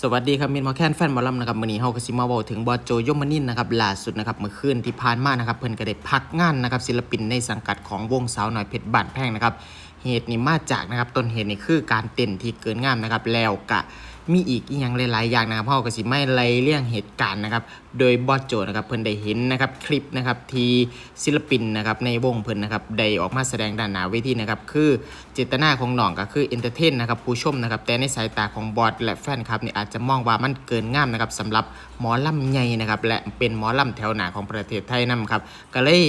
สวัสดีครับมินมอแคนแฟนหมอลำนะครับมื้อนี้เฮาก็สิมาเว้าถึงบอโจยมนินนะครับล่าสุดนะครับเมื่อคืนที่ผ่านมานะครับเพิ่นก็ได้พักงานนะครับศิลปินในสังกัดของวงสาวหน่อยเพชรบ้านแพงนะครับเหตุนี้มาจากนะครับต้นเหตุนี่คือการเต้นที่เกินงามนะครับแล้วก็ มีอีกอีกอย่างหลายๆอย่างนะครับเฮาก็สิไม่ไล่เลี่ยงเหตุการณ์นะครับ โดยบอสโจนะครับเพิ่นได้เห็นนะครับคลิปนะครับที่ศิลปินนะครับในวงเพิ่นนะครับได้ออกมาแสดงด้านหน้าเวทีนะครับคือเจตนาของน้องก็คือเอนเตอร์เทนนะครับผู้ชมนะครับแต่ในสายตาของบอสและแฟนคลับนี่อาจจะมองว่ามันเกินงามนะครับสำหรับหมอลำใหญ่นะครับและเป็นหมอลำแถวหน้าของประเทศไทยนํครับก็เลย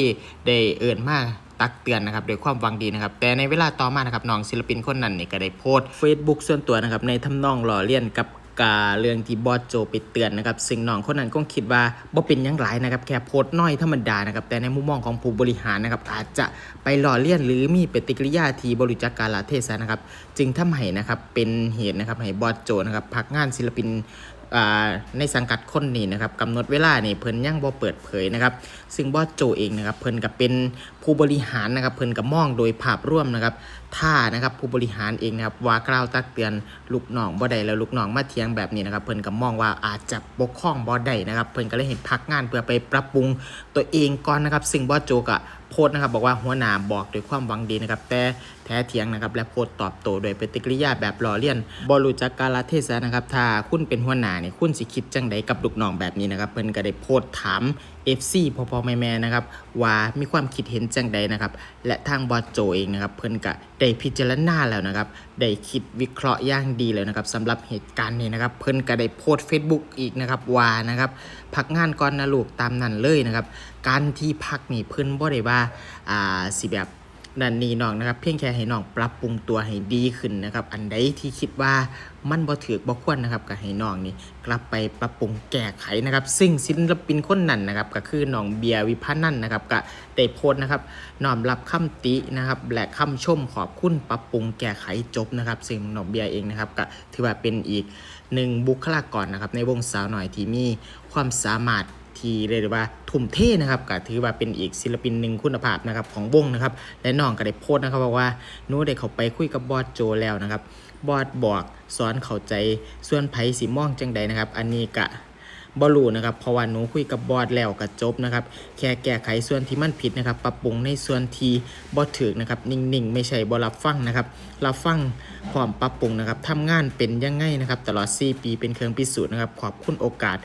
ได้เอิ้นมา ตักเตือนนะครับโดยความหวังดีนะครับ แต่ในเวลาต่อมานะครับน้องศิลปินคนนั้นเนี่ยก็ได้โพสต์ Facebook ส่วนตัวนะครับในทำนองหล่อเลียนกับกาเรื่องที่บอสโจไปเตือนนะครับซึ่งน้องคนนั้นก็คิดว่าบ่เป็นยังหลายนะครับแค่โพสต์น้อยธรรมดานะครับแต่ในมุมมองของผู้บริหารนะครับอาจจะไปหล่อเลียนหรือมีปฏิกิริยาที่บริจักการลเทศะนะครับจึงทำให้นะครับเป็นเหตุนะครับให้บอสโจนะครับพักงานศิลปิน ในสังกัดคนนี้นะครับกำหนดเวลานี่เพิ่นยังบ่เปิดเผยนะครับ ซึ่งบอสโจเองนะครับเพิ่นก็เป็นผู้บริหารนะครับเพิ่นก็มองโดยภาพร่วมนะครับถ้านะครับผู้บริหารเองนะครับว่ากล่าวตักเตือนลูกน้องบ่ได้แล้วลูกน้องมาเถียงแบบนี้นะครับเพิ่นก็มองว่าอาจจะปกครองบ่ได้นะครับเพิ่นก็เลยเห็นพักงานเพื่อไปปรับปรุงตัวเองก่อนนะครับ ซึ่งบอสโจก็โพสต์นะครับบอกว่าหัวหน้าบอกด้วยความหวังดีนะครับแต่แท้เถียงนะครับและโพสต์ตอบโต้โดยปฏิกิริยาแบบล้อเลียนบรูจักกาลเทศะนะครับถ้าคุณเป็นหัวหน้าเนี่ยคุณสิคิดจังใดกับลูกน้องแบบนี้นะครับเพิ่นก็ได้โพสต์ถาม FC พ่อพ่อแม่แม่นะครับว่ามีความคิดเห็นจังใดนะครับและทางบอโจเองนะครับเพิ่นก็ได้พิจารณาแล้วนะครับได้คิดวิเคราะห์อย่างดีแล้วนะครับสำหรับเหตุการณ์นี้นะครับเพิ่นก็ได้โพสต์ Facebook อีกนะครับว่านะครับพักงานก่อนนะลูกตามนั้นเลยนะครับ การที่พักนี่เพิ่นบ่ได้ว่าอ่าสิแบบดันนี้น้องนะครับ เพียงแค่ให้น้องปรับปรุงตัวให้ดีขึ้นนะครับ อันใดที่คิดว่ามันบ่ถือบ่ควรนะครับก็ให้น้องนี่กลับไปปรับปรุงแก้ไขนะครับ ซึ่งศิลปินคนนั้นนะครับ ก็คือน้องเบียร์วิพานันท์นะครับก็ได้โพสต์นะครับน้อมรับคำตินะครับ และคำชมขอบคุณปรับปรุงแก้ไขจบนะครับ ซึ่งน้องเบียร์เองนะครับก็ถือว่าเป็นอีกหนึ่งบุคลากรนะครับในวงสาวหน่อยที่มีความสามารถ ที่เรียกว่าทุ่มเทนะครับก็ถือว่าเป็นอีกศิลปินหนึ่งคุณภาพนะครับของวงนะครับและน้องก็ได้โพสต์นะครับบอกว่านูได้เข้าไปคุยกับบอสโจแล้วนะครับบอสบอกสอนเข้าใจส่วนไผสิมองจังใดนะครับ อันนี้กะบอลูนะครับเพราะว่าหนูคุยกับบอสแล้วก็จบนะครับ แค่แก้ไขส่วนที่มันผิดนะครับ ปรับปรุงในส่วนที่บอสถึกนะครับ นิ่งๆ ไม่ใช่บอรับฟังนะครับรับฟังพร้อมปรับปรุงนะครับทำงานเป็นยังไงนะครับ ตลอด 4 ปีเป็นเครื่องพิสูจน์นะครับ ขอบคุณโอกาส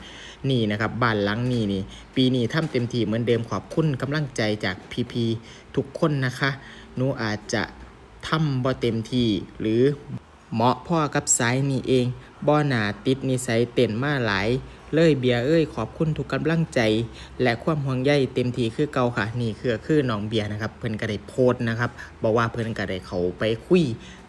นี่นะครับบ้านหลังนี้นี่ ปีนี้ทำเต็มที่เหมือนเดิมขอบคุณกำลังใจจากพีพีทุกคนนะคะหนูอาจจะทำบ่เต็มที่หรือเหมาะพ่อกับสายนี่เองบ่หนาติดนิสัยเต้นมาหลายเลยเบียเอ้ยขอบคุณทุกกำลังใจ และความห่วงใยเต็มทีคือเก่าค่ะ นี่คือคือน้องเบียนะครับ เพิ่นก็ได้โพสต์นะครับบอกว่าเพิ่นก็ได้เขาไปคุย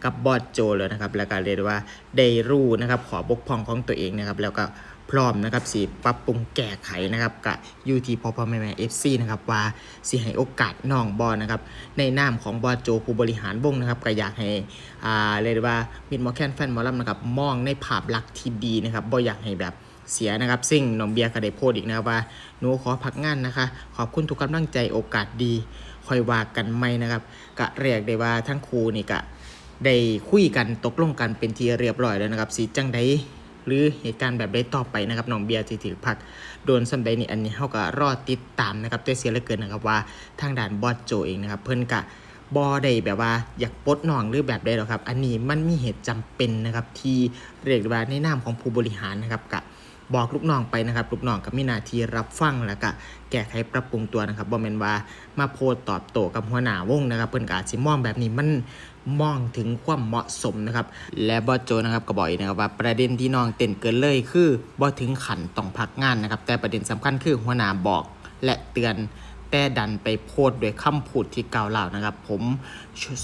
กับบอสโจแล้วนะครับ แล้วก็เรียกว่าได้รู้นะครับ ขอบกพร่องของตัวเองนะครับ แล้วก็ พร้อมนะครับสิปรับปรุงแก้ไขนะครับกับยูทีพอพอแม่แม่เอฟซีนะครับว่าสิให้โอกาสน้องบอลนะครับในนามของบอโจผู้บริหารวงนะครับก็อยากให้อ่าเรียกว่ามิดมอแคนแฟนมอลำนะครับมองในภาพลักษณ์ที่ดีนะครับบ่อยากให้แบบเสียนะครับ ซึ่งน้องเบียร์ก็ได้โพสอีกนะครับว่าหนูขอพักงานนะคะ ขอบคุณทุกกำลังใจโอกาสดีคอยว่ากันไหมนะครับกะเรียกได้ว่าทั้งครูนี่กะได้คุยกันตกลงกันเป็นทีเรียบร้อยแล้วนะครับสีจังใด หรือเหตุการณ์แบบใดต่อไปนะครับน้องเบียร์ที่ถือพักโดนสัมใดนี่อันนี้เขาก็รอติดตามนะครับแต่เสียเหลือเกินนะครับว่าทางด่านบอสโจเองนะครับเพิ่นกะบอได้แบบว่าอยากปลดน้องหรือแบบใดหรอกครับ อันนี้มันมีเหตุจำเป็นนะครับที่เรียกได้ว่าในนามของผู้บริหารนะครับกะ บอกลูกน้องไปนะครับลูกน้องก็มีหน้าที่รับฟังแล้วก็แก้ไขปรับปรุงตัวนะครับบ่แม่นว่ามาโพสตอบโต้กับหัวหน้าวงนะครับ เพิ่นก็อาจสิมองแบบนี้มันมองถึงความเหมาะสมนะครับ และบอโจนะครับก็บอกนะครับว่าประเด็นที่น้องเต้นเกินเลยคือบ่ถึงขันต้องพักงานนะครับ แต่ประเด็นสำคัญคือหัวหน้าบอกและเตือนแต่ดันไปโพสต์ด้วยคำพูดที่กล่าวเล่านะครับ ผม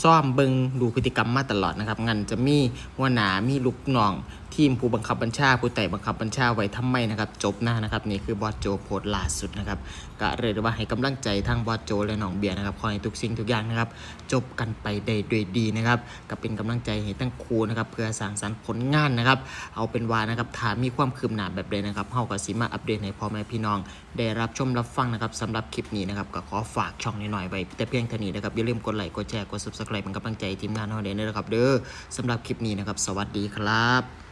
ซ่อมเบิงดูพฤติกรรมมาตลอดนะครับ งั้นจะมีหัวหนามีลูกน้องทีมผู้บังคับบัญชาผู้ไต่บังคับบัญชาไว้ทำไมนะครับจบหน้านะครับนี่คือบอสโจโพสต์ล่าสุดนะครับก็เรียกว่าให้กำลังใจทางบอสโจและน้องเบียร์นะครับขอให้ทุกสิ่งทุกอย่างนะครับจบกันไปได้ด้วยดีนะครับก็เป็นกำลังใจให้ทั้งครูนะครับเพื่อสร้างสรรค์ผลงานนะครับเอาเป็นว่านะครับถ้ามีความคืบหน้าแบบใดนะครับเฮาก็สิมาอัปเดตให้พ่อแม่พี่น้อง ได้รับชมรับฟังนะครับสำหรับคลิปนี้นะครับก็ขอฝากช่องนิดหน่อยๆไว้แต่เพียงเท่านี้นะครับอย่าลืมกดไลค์กดแชร์กด subscribe เป็นกำลังใจทีมงานเฮาเด้นะครับเด้อสำหรับคลิปนี้นะครับสวัสดีครับ